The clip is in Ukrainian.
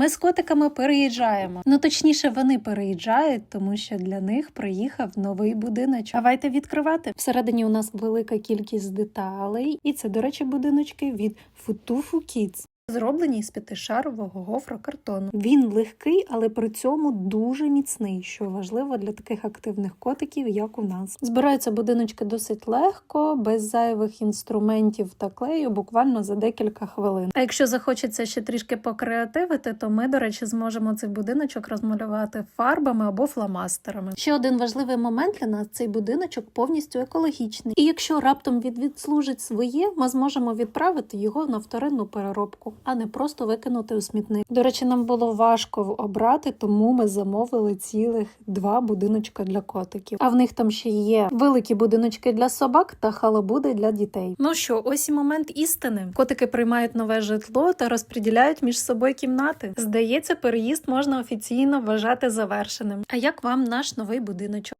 Ми з котиками переїжджаємо. Ну точніше, вони переїжджають, тому що для них приїхав новий будиночок. Давайте відкривати. Всередині у нас велика кількість деталей, і це, до речі, будиночки від Futufu Kids. Зроблені з п'ятишарового гофрокартону. Він легкий, але при цьому дуже міцний, що важливо для таких активних котиків, як у нас. Збираються будиночки досить легко, без зайвих інструментів та клею, буквально за декілька хвилин. А якщо захочеться ще трішки покреативити, то ми, до речі, зможемо цей будиночок розмалювати фарбами або фломастерами. Ще один важливий момент для нас цей будиночок повністю екологічний. І якщо раптом він відслужить своє, ми зможемо відправити його на вторинну переробку, а не просто викинути у смітник. До речі, нам було важко обрати, тому ми замовили цілих два будиночка для котиків. А в них там ще є великі будиночки для собак та халабуди для дітей. Ну що, ось і момент істини. Котики приймають нове житло та розподіляють між собою кімнати. Здається, переїзд можна офіційно вважати завершеним. А як вам наш новий будиночок?